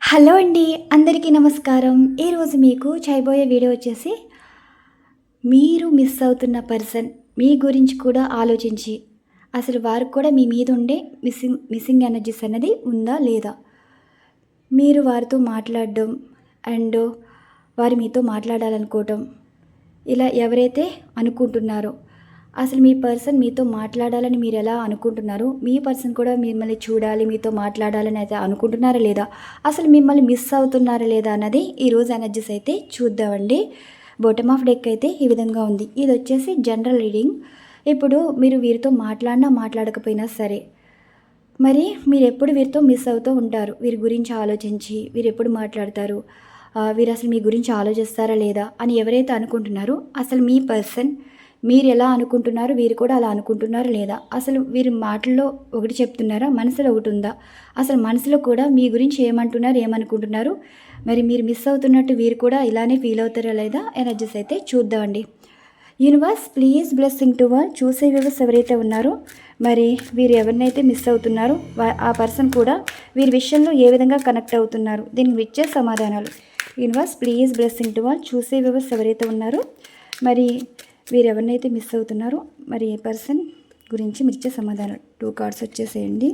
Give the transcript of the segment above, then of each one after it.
Hello అండి అందరికీ నమస్కారం. ఈరోజు మీకు చేయబోయే వీడియో వచ్చేసి మీరు మిస్ అవుతున్న పర్సన్ మీ గురించి కూడా ఆలోచించి అసలు వారికి కూడా మీ మీద ఉండే మిస్సింగ్ మిస్సింగ్ ఎనర్జీస్ అన్నది ఉందా లేదా? మీరు వారితో మాట్లాడడం అండ్ వారు మీతో మాట్లాడాలనుకోవటం ఇలా ఎవరైతే అనుకుంటున్నారో అసలు మీ పర్సన్ మీతో మాట్లాడాలని మీరు ఎలా అనుకుంటున్నారు? మీ పర్సన్ కూడా మిమ్మల్ని చూడాలి మీతో మాట్లాడాలని అయితే అనుకుంటున్నారా లేదా? అసలు మిమ్మల్ని మిస్ అవుతున్నారా లేదా అన్నది ఈరోజు ఎనర్జీస్ అయితే చూద్దామండి. బొటమ్ ఆఫ్ డెక్ అయితే ఈ విధంగా ఉంది. ఇది వచ్చేసి జనరల్ రీడింగ్ ఇప్పుడు మీరు వీరితో మాట్లాడినా మాట్లాడకపోయినా సరే మరి మీరు ఎప్పుడు వీరితో మిస్ అవుతూ ఉంటారు? వీరి గురించి ఆలోచించి వీరు ఎప్పుడు మాట్లాడతారు? వీరు అసలు మీ గురించి ఆలోచిస్తారా లేదా అని ఎవరైతే అనుకుంటున్నారో అసలు మీ పర్సన్ మీరు ఎలా అనుకుంటున్నారు వీరు కూడా అలా అనుకుంటున్నారు లేదా? అసలు వీరు మాటల్లో ఒకటి చెప్తున్నారా? మనసులో ఒకటి ఉందా? అసలు మనసులో కూడా మీ గురించి ఏమంటున్నారు ఏమనుకుంటున్నారు? మరి మీరు మిస్ అవుతున్నట్టు వీరు కూడా ఇలానే ఫీల్ అవుతారా లేదా? ఎనర్జీస్ అయితే చూద్దామండి. Universe please blessing to our చూసే వ్యూవర్స్ ఎవరైతే ఉన్నారో మరి వీరు ఎవరినైతే మిస్ అవుతున్నారో ఆ పర్సన్ కూడా వీరి విషయంలో ఏ విధంగా కనెక్ట్ అవుతున్నారు? దీనికి ఇచ్చే సమాధానాలు. Universe please blessing to our చూసే వ్యూవర్స్ ఎవరైతే ఉన్నారో మరి వీరు ఎవరినైతే మిస్ అవుతున్నారో మరి ఏ పర్సన్ గురించి మీరు ఇచ్చే సమాధానం? టూ కార్డ్స్ వచ్చేసేయండి.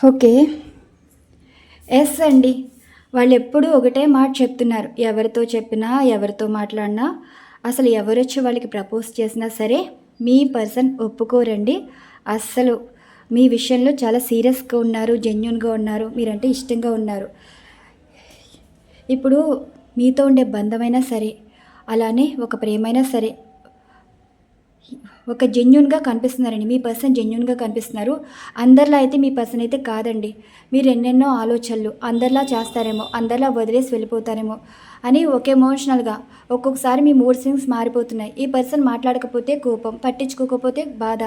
ఓకే. ఎస్ అండి. వాళ్ళు ఎప్పుడూ ఒకటే మాట చెప్తున్నారు. ఎవరితో చెప్పినా ఎవరితో మాట్లాడినా అసలు ఎవరొచ్చి వాళ్ళకి ప్రపోజ్ చేసినా సరే మీ పర్సన్ ఒప్పుకోరండి. అస్సలు మీ విషయంలో చాలా సీరియస్గా ఉన్నారు జెన్యున్గా ఉన్నారు మీరంటే ఇష్టంగా ఉన్నారు. ఇప్పుడు మీతో ఉండే బంధమైనా సరే అలానే ఒక ప్రేమైనా సరే ఒక జెన్యున్గా కనిపిస్తున్నారండి. మీ పర్సన్ జెన్యున్గా కనిపిస్తున్నారు. అందరిలా అయితే మీ పర్సన్ అయితే కాదండి. మీరు ఎన్నెన్నో ఆలోచనలు అందరిలా చేస్తారేమో అందరిలా వదిలేసి వెళ్ళిపోతారేమో అని ఒక ఎమోషనల్గా ఒక్కొక్కసారి మీ మూడ్ సింగ్స్ మారిపోతున్నాయి. ఈ పర్సన్ మాట్లాడకపోతే కోపం పట్టించుకోకపోతే బాధ.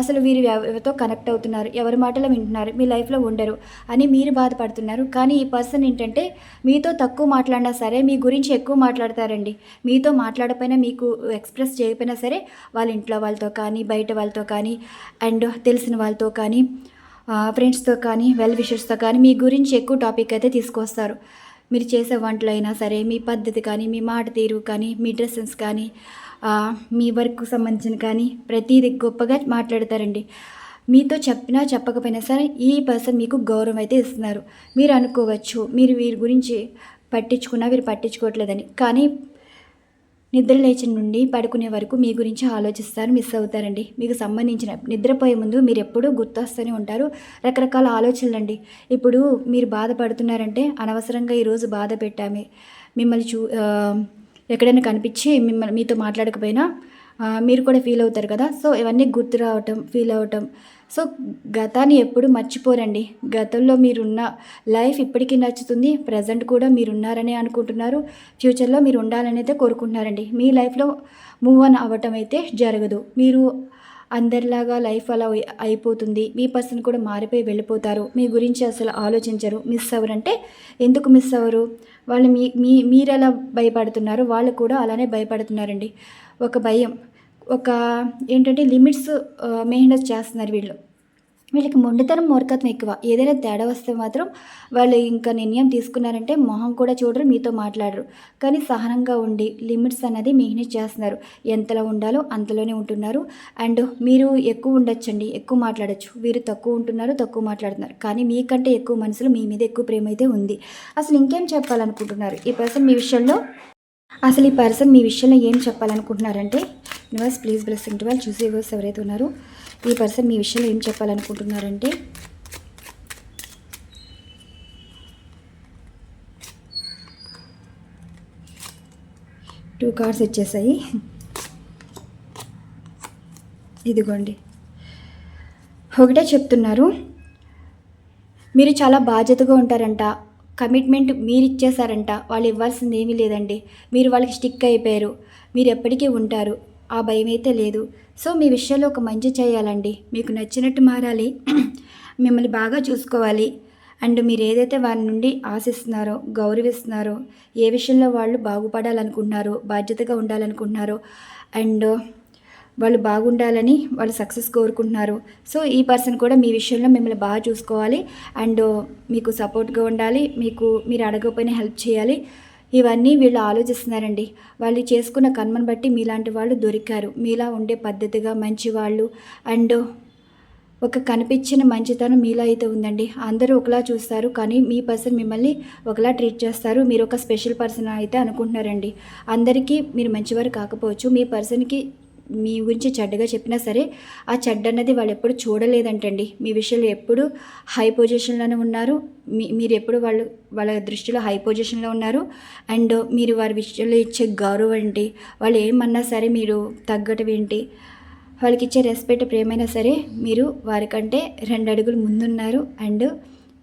అసలు వీరు ఎవరితో కనెక్ట్ అవుతున్నారు? ఎవరి మాటలు వింటున్నారు? మీ లైఫ్లో ఉండరు అని మీరు బాధపడుతున్నారు. కానీ ఈ పర్సన్ ఏంటంటే మీతో తక్కువ మాట్లాడినా సరే మీ గురించి ఎక్కువ మాట్లాడతారండి. మీతో మాట్లాడపోయినా మీకు ఎక్స్ప్రెస్ చేయకపోయినా సరే వాళ్ళ ఇంట్లో వాళ్ళు వాళ్ళతో కానీ బయట వాళ్ళతో కానీ అండ్ తెలిసిన వాళ్ళతో కానీ ఫ్రెండ్స్తో కానీ వెల్ విషర్స్తో కానీ మీ గురించి ఎక్కువ టాపిక్ అయితే తీసుకొస్తారు. మీరు చేసే వంటలు అయినా సరే మీ పద్ధతి కానీ మీ మాట తీరు కానీ మీ డ్రెస్సెస్ కానీ మీ వర్క్కు సంబంధించిన కానీ ప్రతిదీ గొప్పగా మాట్లాడతారండి. మీతో చెప్పినా చెప్పకపోయినా సరే ఈ పర్సన్ మీకు గౌరవం అయితే ఇస్తున్నారు. మీరు అనుకోవచ్చు మీరు వీరి గురించి పట్టించుకున్నా వీరు పట్టించుకోవట్లేదని. కానీ నిద్ర లేచిన నుండి పడుకునే వరకు మీ గురించి ఆలోచిస్తారు మిస్ అవుతారండి. మీకు సంబంధించిన నిద్రపోయే ముందు మీరు ఎప్పుడూ గుర్తొస్తూనే ఉంటారు. రకరకాల ఆలోచనలండి. ఇప్పుడు మీరు బాధపడుతున్నారంటే అనవసరంగా ఈరోజు బాధ పెట్టామే. మిమ్మల్ని చూ ఎక్కడైనా కనిపించి మిమ్మల్ని మీతో మాట్లాడకపోయినా మీరు కూడా ఫీల్ అవుతారు కదా? సో ఇవన్నీ గుర్తు రావటం ఫీల్ అవటం. సో గతాన్ని ఎప్పుడు మర్చిపోరండి. గతంలో మీరున్న లైఫ్ ఇప్పటికీ నచ్చుతుంది. ప్రజెంట్ కూడా మీరు ఉన్నారనే అనుకుంటున్నారు. ఫ్యూచర్లో మీరు ఉండాలని అయితే కోరుకుంటున్నారండి. మీ లైఫ్లో మూవ్ ఆన్ అవ్వటం అయితే జరగదు. మీరు అందరిలాగా లైఫ్ అలా అయిపోతుంది. మీ పర్సన్ కూడా మారిపోయి వెళ్ళిపోతారు. మీ గురించి అసలు ఆలోచించరు. మిస్ అవ్వరంటే ఎందుకు మిస్ అవ్వరు? వాళ్ళు మీ మీ మీరు ఎలా భయపడుతున్నారు? వాళ్ళు కూడా అలానే భయపడుతున్నారండి. ఒక భయం. ఒక ఏంటంటే లిమిట్స్ మెయింటైన్ చేస్తున్నారు వీళ్ళు. వీళ్ళకి మొండితనం మూర్ఖత్వం ఎక్కువ. ఏదైనా తేడా వస్తే మాత్రం వాళ్ళు ఇంకా నిర్ణయం తీసుకున్నారంటే మొహం కూడా చూడరు మీతో మాట్లాడరు. కానీ సహనంగా ఉండి లిమిట్స్ అనేది మెయింటైన్ చేస్తున్నారు. ఎంతలో ఉండాలో అంతలోనే ఉంటున్నారు. అండ్ మీరు ఎక్కువ ఉండొచ్చండి ఎక్కువ మాట్లాడచ్చు. వీరు తక్కువ ఉంటున్నారు తక్కువ మాట్లాడుతున్నారు. కానీ మీకంటే ఎక్కువ మనసులో మీ మీద ఎక్కువ ప్రేమ అయితే ఉంది. అసలు ఇంకేం చెప్పాలనుకుంటున్నారు? ఈ పర్సన్ మీ విషయంలో? అసలు ఈ పర్సన్ మీ విషయంలో ఏం చెప్పాలనుకుంటున్నారంటే యూనివర్స్ ప్లీజ్ బ్లెస్సింగ్ టు వాళ్ళు చూసి వ్యూవర్స్ ఎవరైతే ఉన్నారో ఈ పర్సన్ మీ విషయంలో ఏం చెప్పాలనుకుంటున్నారంటే టూ కార్డ్స్ వచ్చేసాయి ఇదిగోండి. ఒకటే చెప్తున్నారు. మీరు చాలా బాధ్యతగా ఉంటారంట. కమిట్మెంట్ మీరు ఇచ్చేసారంట వాళ్ళు ఇవ్వాల్సింది ఏమీ లేదండి. మీరు వాళ్ళకి స్టిక్ అయిపోయారు. మీరు ఎప్పటికీ ఉంటారు. ఆ భయం అయితే లేదు. సో మీ విషయంలో ఒక మంచి చేయాలండి. మీకు నచ్చినట్టు మారాలి. మిమ్మల్ని బాగా చూసుకోవాలి. అండ్ మీరు ఏదైతే వారి నుండి ఆశిస్తున్నారో గౌరవిస్తున్నారో ఏ విషయంలో వాళ్ళు బాగుపడాలనుకుంటున్నారో బాధ్యతగా ఉండాలనుకుంటున్నారో అండ్ వాళ్ళు బాగుండాలని వాళ్ళు సక్సెస్ కోరుకుంటున్నారు సో ఈ పర్సన్ కూడా మీ విషయంలో మిమ్మల్ని బాగా చూసుకోవాలి. అండ్ మీకు సపోర్ట్గా ఉండాలి. మీకు మీరు అడగకపోయినా హెల్ప్ చేయాలి. ఇవన్నీ వీళ్ళు ఆలోచిస్తున్నారండి. వాళ్ళు చేసుకున్న కర్మను బట్టి మీలాంటి వాళ్ళు దొరికారు. మీలా ఉండే పద్ధతిగా మంచి వాళ్ళు. అండ్ ఒక కనిపించిన మంచితనం మీలో అయితే ఉందండి. అందరూ ఒకలా చూస్తారు కానీ మీ పర్సన్ మిమ్మల్ని ఒకలా ట్రీట్ చేస్తారు. మీరు ఒక స్పెషల్ పర్సన్ అయితే అనుకుంటున్నారండి. అందరికీ మీరు మంచివారు కాకపోవచ్చు. మీ పర్సన్కి మీ గురించి చెడ్డగా చెప్పినా సరే ఆ చెడ్డ అన్నది వాళ్ళు ఎప్పుడు చూడలేదంటండి. మీ విషయంలో ఎప్పుడు హై పొజిషన్లోనే ఉన్నారు. మీ మీరు ఎప్పుడు వాళ్ళు వాళ్ళ దృష్టిలో హై పొజిషన్లో ఉన్నారు. అండ్ మీరు వారి విషయంలో ఇచ్చే గౌరవం ఏంటి? వాళ్ళు ఏమన్నా సరే మీరు తగ్గటం ఏంటి? వాళ్ళకి ఇచ్చే రెస్పెక్ట్ ప్రేమైనా సరే మీరు వారికంటే రెండు అడుగులు ముందున్నారు. అండ్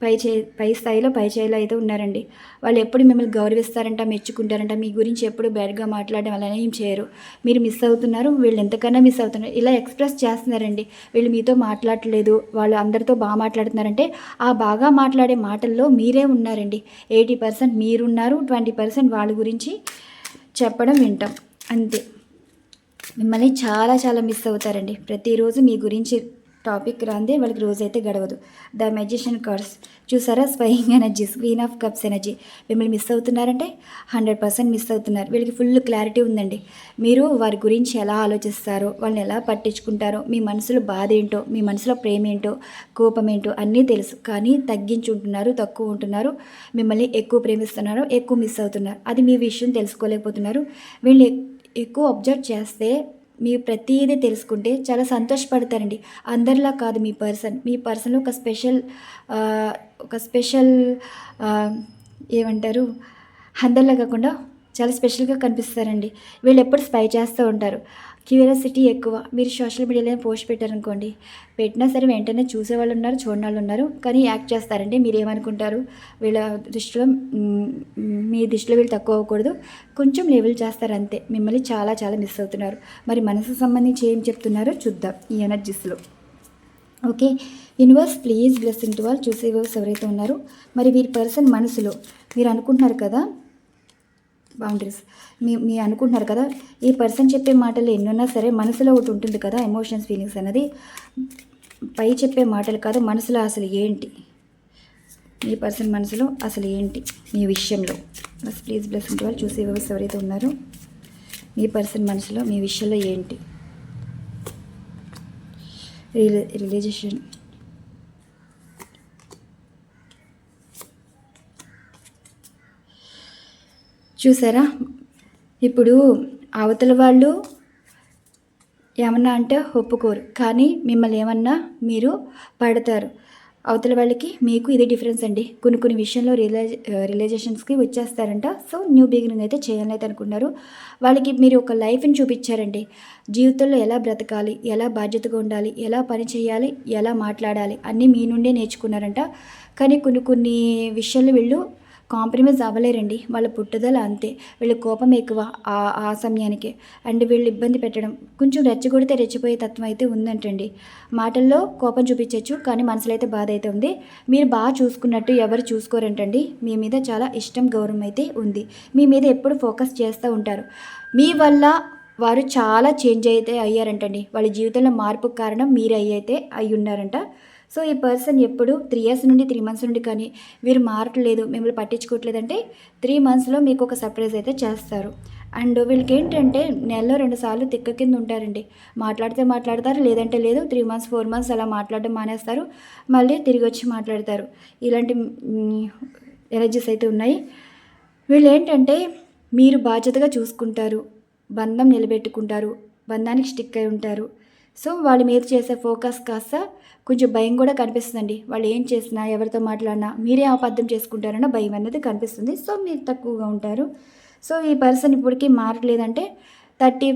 పై చే పై స్థాయిలో పై చేయిలో అయితే ఉన్నారండి. వాళ్ళు ఎప్పుడు మిమ్మల్ని గౌరవిస్తారంట మెచ్చుకుంటారంట మీ గురించి ఎప్పుడు బ్యాడ్గా మాట్లాడడం అలానే ఏం చేయరు. మీరు మిస్ అవుతున్నారు వీళ్ళు ఎంతకన్నా మిస్ అవుతున్నారు. ఇలా ఎక్స్ప్రెస్ చేస్తున్నారండి. వీళ్ళు మీతో మాట్లాడలేదు వాళ్ళు అందరితో బాగా మాట్లాడుతున్నారంటే ఆ బాగా మాట్లాడే మాటల్లో మీరే ఉన్నారండి. ఎయిటీ పర్సెంట్ మీరున్నారు ట్వంటీ పర్సెంట్ వాళ్ళ గురించి చెప్పడం వింటాం. అంతే. మిమ్మల్ని చాలా చాలా మిస్ అవుతారండి. ప్రతిరోజు మీ గురించి టాపిక్ రాందే వాళ్ళకి రోజు అయితే గడవదు. ద మెజిషియన్ కార్డ్స్ చూసారా? Swaying energies queen of cups energy. మిమ్మల్ని మిస్ అవుతున్నారంటే హండ్రెడ్ పర్సెంట్ మిస్ అవుతున్నారు. వీళ్ళకి ఫుల్ క్లారిటీ ఉందండి. మీరు వారి గురించి ఎలా ఆలోచిస్తారో వాళ్ళని ఎలా పట్టించుకుంటారో మీ మనసులో బాధ ఏంటో మీ మనసులో ప్రేమ ఏంటో కోపం ఏంటో అన్నీ తెలుసు. కానీ తగ్గించి ఉంటున్నారు తక్కువ ఉంటున్నారు మిమ్మల్ని ఎక్కువ ప్రేమిస్తున్నారు ఎక్కువ మిస్ అవుతున్నారు. అది మీ విషయం తెలుసుకోలేకపోతున్నారు. వీళ్ళు ఎక్కువ అబ్జర్వ్ చేస్తే మీరు ప్రతిదీ తెలుసుకుంటే చాలా సంతోషపడతారండి. అందరిలా కాదు మీ పర్సన్. మీ పర్సన్లో ఒక స్పెషల్ ఒక స్పెషల్ ఏమంటారు? అందరిలా కాకుండా చాలా స్పెషల్గా కనిపిస్తారండి. వీళ్ళు ఎప్పుడు స్పై చేస్తూ ఉంటారు. క్యూరియాసిటీ ఎక్కువ. మీరు సోషల్ మీడియాలో పోస్ట్ పెట్టారనుకోండి పెట్టినా సరే వెంటనే చూసేవాళ్ళు ఉన్నారు చూడని వాళ్ళు ఉన్నారు కానీ యాక్ట్ చేస్తారండి. మీరు ఏమనుకుంటారు? వీళ్ళ దృష్టిలో మీ దృష్టిలో వీళ్ళు తక్కువ అవ్వకూడదు. కొంచెం లెవెల్ చేస్తారు అంతే మిమ్మల్ని చాలా చాలా మిస్ అవుతున్నారు. మరి మనసు సంబంధించి ఏం చెప్తున్నారో చూద్దాం ఈ ఎనర్జీస్లో okay. Universe please blessing to వాళ్ళు చూసే ఎవరైతే ఉన్నారో మరి వీరి పర్సన్ మనసులో మీరు అనుకుంటున్నారు కదా బౌండరీస్ మీ మీ అనుకుంటున్నారు కదా ఈ పర్సన్ చెప్పే మాటలు ఎన్నున్నా సరే మనసులో ఒకటి ఉంటుంది కదా ఎమోషన్స్ ఫీలింగ్స్ అనేది పై చెప్పే మాటలు కాదు మనసులో అసలు ఏంటి? మీ పర్సన్ మనసులో అసలు ఏంటి? మీ విషయంలో. బస్ ప్లీజ్ బ్లెస్ టు వాళ్ళు చూసే వ్యవస్థ ఎవరైతే ఉన్నారో మీ పర్సన్ మనసులో మీ విషయంలో ఏంటి? రిలే రిలేజేషన్ చూసారా? ఇప్పుడు అవతల వాళ్ళు ఏమన్నా అంటే ఒప్పుకోరు. కానీ మిమ్మల్ని ఏమన్నా మీరు పడతారు. అవతల వాళ్ళకి మీకు ఇది డిఫరెన్స్ అండి. కొన్ని కొన్ని విషయంలో రిలే రిలేజేషన్స్కి వచ్చేస్తారంట. సో న్యూ బిగినింగ్ అయితే చేయాలని అయితే అనుకున్నారు. వాళ్ళకి మీరు ఒక లైఫ్ని చూపించారండి. జీవితంలో ఎలా బ్రతకాలి? ఎలా బాధ్యతగా ఉండాలి? ఎలా పని చేయాలి? ఎలా మాట్లాడాలి? అన్నీ మీ నుండే నేర్చుకున్నారంట. కానీ కొన్ని కొన్ని విషయాలు వీళ్ళు కాంప్రమైజ్ అవ్వలేరండి. వాళ్ళ పుట్టుదల అంతే. వీళ్ళ కోపం ఎక్కువ ఆ ఆ సమయానికి. అండ్ వీళ్ళు ఇబ్బంది పెట్టడం కొంచెం రెచ్చగొడితే రెచ్చిపోయే తత్వం అయితే ఉందంటండి. మాటల్లో కోపం చూపించవచ్చు కానీ మనసులో అయితే బాధ అయితే ఉంది. మీరు బాగా చూసుకున్నట్టు ఎవరు చూసుకోరంటండి. మీ మీద చాలా ఇష్టం గౌరవం అయితే ఉంది. మీ మీద ఎప్పుడు ఫోకస్ చేస్తూ ఉంటారు. మీ వల్ల వారు చాలా చేంజ్ అయితే అయ్యారంటండి. వాళ్ళ జీవితంలో మార్పు కారణం మీరు అయ్యైతే అయి ఉన్నారంట సో ఈ పర్సన్ ఎప్పుడు త్రీ ఇయర్స్ నుండి త్రీ మంత్స్ నుండి కానీ వీరు మారట్లేదు మిమ్మల్ని పట్టించుకోవట్లేదంటే త్రీ మంత్స్లో మీకు ఒక సర్ప్రైజ్ అయితే చేస్తారు. అండ్ వీళ్ళకి ఏంటంటే నెలలో రెండు సార్లు తిక్క కింద ఉంటారండి. మాట్లాడితే మాట్లాడతారు లేదంటే లేదు త్రీ మంత్స్ ఫోర్ మంత్స్ అలా మాట్లాడడం మానేస్తారు మళ్ళీ తిరిగి వచ్చి మాట్లాడతారు. ఇలాంటి ఎనర్జీస్ అయితే ఉన్నాయి. వీళ్ళు ఏంటంటే మీరు బాధ్యతగా చూసుకుంటారు బంధం నిలబెట్టుకుంటారు బంధానికి స్టిక్ అయి ఉంటారు. సో వాళ్ళ మీద చేసే ఫోకస్ కాస్త కొంచెం భయం కూడా కనిపిస్తుందండి. వాళ్ళు ఏం చేసినా ఎవరితో మాట్లాడినా మీరే అపార్థం చేసుకుంటారన్న భయం అనేది కనిపిస్తుంది. సో మీరు తక్కువగా ఉంటారు. సో ఈ పర్సన్ ఇప్పటికీ మారట్లేదంటే థర్టీ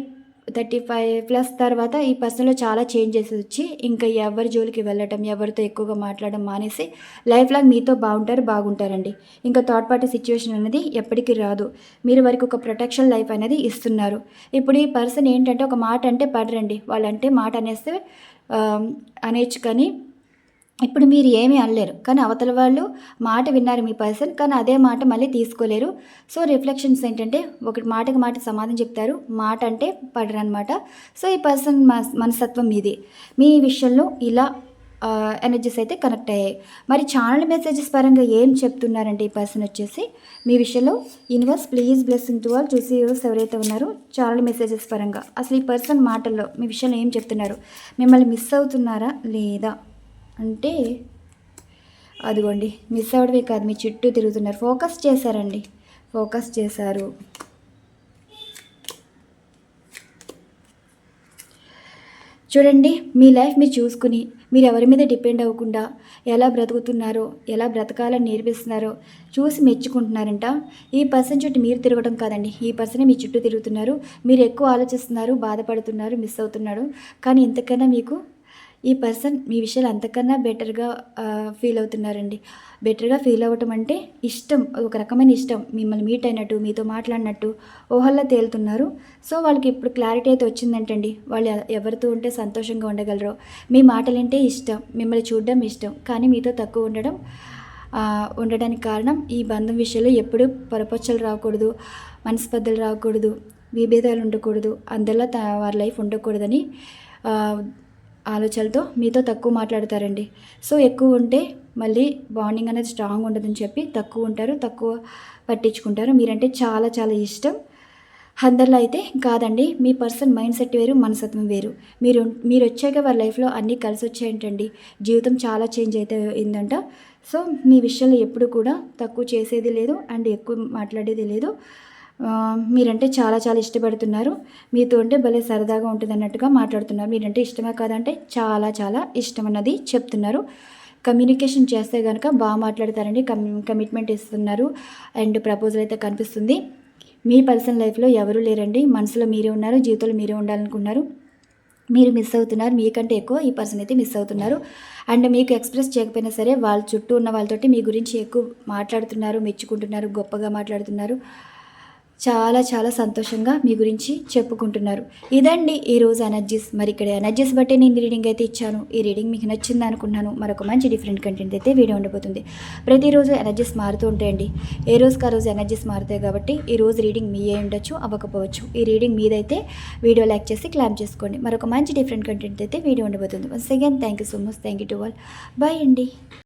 థర్టీ ఫైవ్ ప్లస్ తర్వాత ఈ పర్సన్లో చాలా చేంజెస్ వచ్చి ఇంకా ఎవరి జోలికి వెళ్ళటం ఎవరితో ఎక్కువగా మాట్లాడడం మానేసి లైఫ్ లాంగ్ మీతో బాగుంటారు బాగుంటారండి. ఇంకా థర్డ్ పార్టీ సిచ్యువేషన్ అనేది ఎప్పటికీ రాదు. మీరు వారికి ఒక ప్రొటెక్షన్ లైఫ్ అనేది ఇస్తున్నారు. ఇప్పుడు ఈ పర్సన్ ఏంటంటే ఒక మాట అంటే పడరండి. వాళ్ళంటే మాట అనేస్తే అనేచ్చు కానీ ఇప్పుడు మీరు ఏమీ అనలేరు. కానీ అవతల వాళ్ళు మాట విన్నారు మీ పర్సన్ కానీ అదే మాట మళ్ళీ తీసుకోలేరు. సో రిఫ్లెక్షన్స్ ఏంటంటే ఒకటి మాటకి మాట సమాధానం చెప్తారు. మాట అంటే పడరనమాట సో ఈ పర్సన్ మనస్తత్వం ఇది మీ విషయంలో ఇలా ఎనర్జీస్ అయితే కనెక్ట్ అయ్యాయి. మరి ఛానల్ మెసేజెస్ పరంగా ఏం చెప్తున్నారంటే ఈ పర్సన్ వచ్చేసి? మీ విషయంలో universe please blessing to all చూసి యూవర్స్ ఎవరైతే ఉన్నారో ఛానల్ మెసేజెస్ పరంగా. అసలు ఈ పర్సన్ మాటల్లో మీ విషయంలో ఏం చెప్తున్నారు? మిమ్మల్ని మిస్ అవుతున్నారా? లేదా? అంటే అదిగోండి మిస్ అవ్వడమే కాదు మీ చుట్టూ తిరుగుతున్నారు. ఫోకస్ చేశారండి. ఫోకస్ చేశారు. చూడండి మీ లైఫ్ మీరు చూసుకుని మీరు ఎవరి మీద డిపెండ్ అవ్వకుండా ఎలా బ్రతుకుతున్నారో ఎలా బ్రతకాలని నేర్పిస్తున్నారో చూసి మెచ్చుకుంటున్నారంట. ఈ పర్సన్ చుట్టూ మీరు తిరగడం కాదండి. ఈ పర్సనే మీ చుట్టూ తిరుగుతున్నారు. మీరు ఎక్కువ ఆలోచిస్తున్నారు బాధపడుతున్నారు మిస్ అవుతున్నారు. కానీ ఇంతకన్నా మీకు ఈ పర్సన్ మీ విషయాలు అంతకన్నా బెటర్గా ఫీల్ అవుతున్నారండి. బెటర్గా ఫీల్ అవ్వటం అంటే ఇష్టం ఒక రకమైన ఇష్టం. మిమ్మల్ని మీట్ అయినట్టు మీతో మాట్లాడినట్టు ఊహల్లో తేలుతున్నారు. సో వాళ్ళకి ఇప్పుడు క్లారిటీ అయితే వచ్చిందంటండి. వాళ్ళు ఎవరితో ఉంటే సంతోషంగా ఉండగలరో. మీ మాటలంటే ఇష్టం మిమ్మల్ని చూడడం ఇష్టం. కానీ మీతో తక్కువ ఉండడం ఉండడానికి కారణం ఈ బంధం విషయంలో ఎప్పుడు పొరపచ్చలు రాకూడదు మనస్పర్ధలు రాకూడదు విభేదాలు ఉండకూడదు. అందులో వారి లైఫ్ ఉండకూడదని ఆలోచనలతో మీతో తక్కువ మాట్లాడతారండి. సో ఎక్కువ ఉంటే మళ్ళీ బాండింగ్ అనేది స్ట్రాంగ్ ఉండదని చెప్పి తక్కువ ఉంటారు తక్కువ పట్టించుకుంటారు. మీరంటే చాలా చాలా ఇష్టం. అందరిలో అయితే కాదండి మీ పర్సన్ మైండ్ సెట్ వేరు మనసత్వం వేరు. మీరు మీరు వచ్చాక వారి లైఫ్లో అన్నీ కలిసి వచ్చాయంటండి. జీవితం చాలా చేంజ్ అయితే అయిందంట. సో మీ విషయంలో ఎప్పుడు కూడా తక్కువ చేసేది లేదు అండ్ ఎక్కువ మాట్లాడేది లేదు. మీరంటే చాలా చాలా ఇష్టపడుతున్నారు. మీతో ఉంటే భలే సరదాగా ఉంటుంది అన్నట్టుగా మాట్లాడుతున్నారు. మీరంటే ఇష్టమే కాదంటే చాలా చాలా ఇష్టం అన్నది చెప్తున్నారు. కమ్యూనికేషన్ చేస్తే కనుక బాగా మాట్లాడతారండి కమిట్మెంట్ ఇస్తున్నారు. అండ్ ప్రపోజల్ అయితే కనిపిస్తుంది. మీ పర్సనల్ లైఫ్లో ఎవరు లేరండి. మనసులో మీరే ఉన్నారు. జీవితంలో మీరే ఉండాలనుకున్నారు మీరు మిస్ అవుతున్నారు. మీకంటే ఎక్కువ ఈ పర్సన్ అయితే మిస్ అవుతున్నారు. అండ్ మీకు ఎక్స్ప్రెస్ చేయకపోయినా సరే వాళ్ళ చుట్టూ ఉన్న వాళ్ళతోటి మీ గురించి ఎక్కువ మాట్లాడుతున్నారు మెచ్చుకుంటున్నారు గొప్పగా మాట్లాడుతున్నారు. చాలా చాలా సంతోషంగా మీ గురించి చెప్పుకుంటున్నారు. ఇదండి ఈరోజు ఎనర్జీస్ మరి ఇక్కడ ఎనర్జీస్ బట్టి నేను రీడింగ్ అయితే ఇచ్చాను. ఈ రీడింగ్ మీకు నచ్చింది అనుకున్నాను మరొక మంచి డిఫరెంట్ కంటెంట్ అయితే వీడియో ఉండబోతుంది. ప్రతిరోజు ఎనర్జీస్ మారుతూ ఉంటాయండి ఏ రోజుకి ఆ రోజు ఎనర్జీస్ మారుతాయి కాబట్టి ఈ రోజు రీడింగ్ మీ ఉండొచ్చు అవ్వకపోవచ్చు. ఈ రీడింగ్ మీదైతే వీడియో లైక్ చేసి క్లామ్ చేసుకోండి. మరొక మంచి డిఫరెంట్ కంటెంట్ అయితే వీడియో ఉండబోతుంది. Once again thank you so much thank you to all bye అండి.